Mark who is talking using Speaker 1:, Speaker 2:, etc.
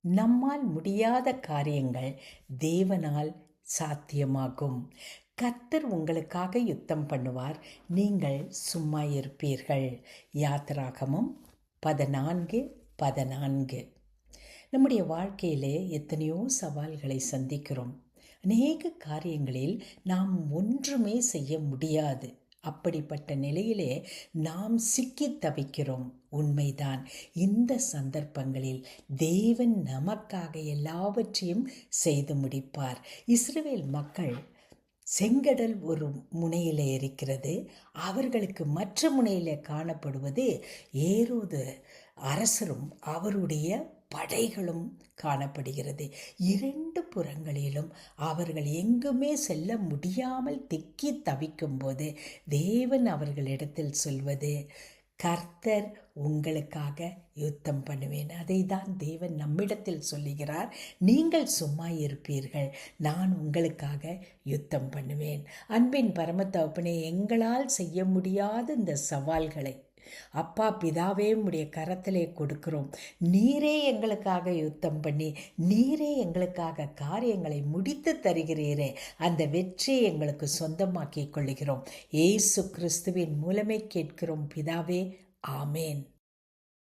Speaker 1: நம்மால் முடியாத காரியங்கள் தேவனால் சாத்தியமாகும். கர்த்தர் உங்களுக்காக யுத்தம் பண்ணுவார். நீங்கள் சும்மா இருப்பீர்கள். யாத்திராகமும் பதினான்கு பதினான்கு. நம்முடைய வாழ்க்கையிலே எத்தனையோ சவால்களை சந்திக்கிறோம். அநேக காரியங்களில் நாம் ஒன்றுமே செய்ய முடியாது. அப்படிப்பட்ட நிலையிலே நாம் சிக்கி தவிக்கிறோம். உண்மைதான். இந்த சந்தர்ப்பங்களில் தேவன் நமக்காக எல்லாவற்றையும் செய்து முடிப்பார். இஸ்ரேல் மக்கள் செங்கடல் ஒரு முனையில் இருக்கிறது. அவர்களுக்கு மற்ற முனையில் காணப்படுவது ஏரோது அரசரும் அவருடைய படைகளும் காணப்படுகிறது. இரண்டு புறங்களிலும் அவர்கள் எங்குமே செல்ல முடியாமல் திக்கி தவிக்கும்போது தேவன் அவர்களிடத்தில் சொல்வது கர்த்தர் உங்களுக்காக யுத்தம் பண்ணுவேன். அதை தான் தேவன் நம்மிடத்தில் சொல்லுகிறார். நீங்கள் சும்மா இருப்பீர்கள். நான் உங்களுக்காக யுத்தம் பண்ணுவேன். அன்பின் பரமத்தவப்பனே எங்களால் செய்ய முடியாத இந்த சவால்களை அப்பா பிதாவே உடைய கரத்திலே கொடுக்கிறோம். நீரே எங்களுக்காக யுத்தம் பண்ணி நீரே எங்களுக்காக காரியங்களை முடித்து தருகிறீரே. அந்த வெற்றியை எங்களுக்கு சொந்தமாக்கிக் கொள்கிறோம் ஏசு கிறிஸ்துவின் மூலமே கேட்கிறோம் பிதாவே ஆமேன்.